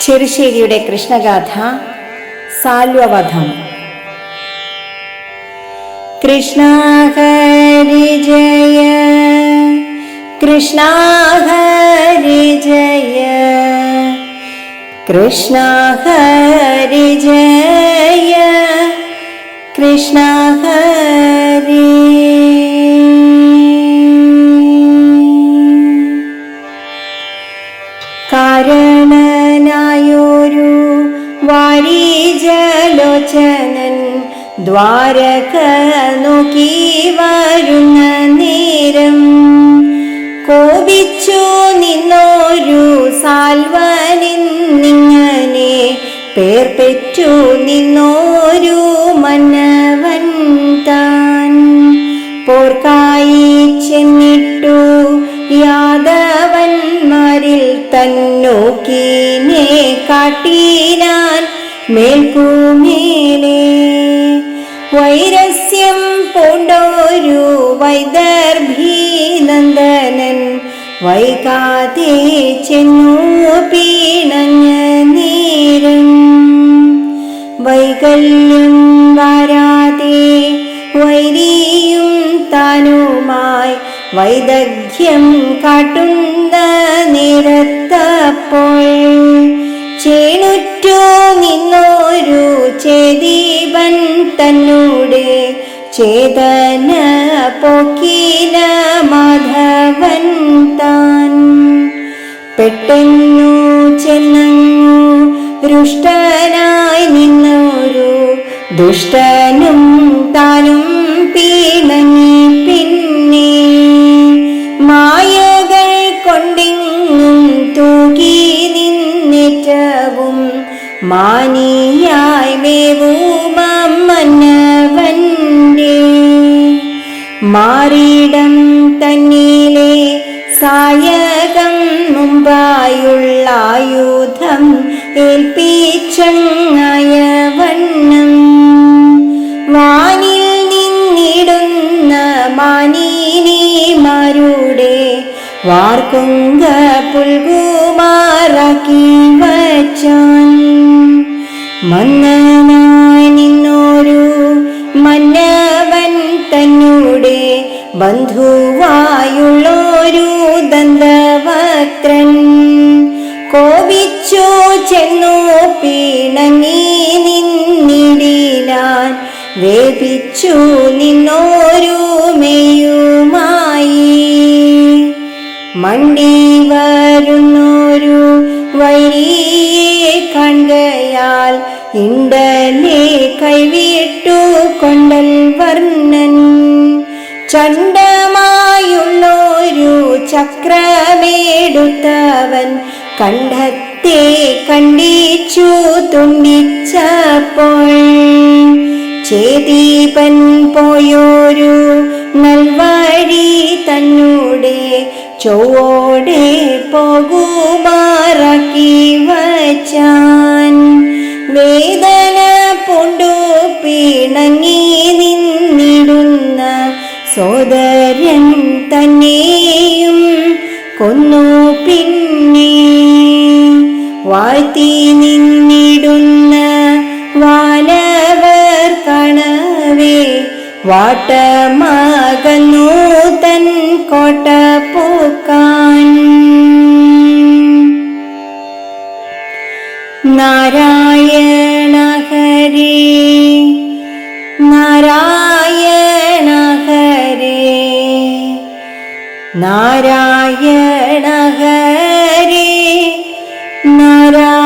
ചെറുശ്ശേരിയുടെ കൃഷ്ണഗാഥ സാൽവവധം കൃഷ്ണ ഹരി ജയ കൃഷ്ണ ഹരി ജയ കൃഷ്ണ ഹരി ജയ കൃഷ്ണ ഹരി കാരണനായൊരു ദ്വാരക നോക്കി വരുന്ന നേരം കോപിച്ചു നിന്നോരു സാൽവനിന്നിങ്ങനെ പേർ പെറ്റു നിന്നോരു മന്നവൻ താൻ. പോർക്കായി ചെന്നിട്ടു യാദവന്മാരിൽ തന്നോക്കീനെ കാട്ടീനാൻ മേൽക്കുമേലേ വൈരസ്യം പൂണ്ടോരു വൈദർഭീനന്ദനൻ വൈകാതെ ചെന്നു പീണഞ്ഞ നേരം. വൈകല്യം വരാതെ വൈരിയും താനുമായി വൈദഗ്ധ്യം കാട്ടുന്ന നിരത്തപ്പോൾ ചേണുറ്റു ചേദീപൻ തന്നോട് ചേതന പോക്കിന മാധവൻ താൻ. പെട്ടെന്നു ചെന്നങ്ങു രുഷ്ടനായി നിന്നൊരു ദുഷ്ടനും താനും മാനിയായി മേവുമന്നവന്റെ മാറിയിടം തന്നിലെ സായകം മുമ്പായുള്ള ആയുധം ഏൽപ്പിച്ചങ്ങായ വണ്ണം. വാനിൽ നിന്നിടുന്ന മാനീനിമാരുടെ വാർക്കുങ്ക പുൽകുമാറാക്കി വച്ചാൻ മന്നനായി നിന്നോരു മന്നവൻ തന്നൂടെ ബന്ധുവായുള്ളൊരു ദന്തവക്രൻ കോപിച്ചു ചെന്നു പിണങ്ങി നിന്നിടിനാൻ വേപിച്ചു നിന്നോരു മേയുമായി മണ്ടി വരുന്നൊരു കൈവിട്ടു കൊണ്ടൽ വർണൻ. ചണ്ടമായുള്ളൊരു ചക്രമേടുത്തവൻ കണ്ഠത്തെ കണ്ടിച്ചു തുണ്ടിച്ചപ്പോൾ ചേതീപൻ പോയൊരു നൽവഴി തന്നൂടെ ചൊവ്വോടെ പോകുമാറാക്കി വച്ചാൻ. വേദന പൂണ്ടു പിണങ്ങി നിന്നിടുന്ന സോദരൻ തന്നെയും കൊന്നു പിന്നെ. വാഴ്ത്തി നിന്നിടുന്ന വാനവർ കണവേ വാട്ടമാകുന്നു തൻ കോട്ട പൂക്കാൻ. നാരായണ നാരായണ ഹരി നാരായണ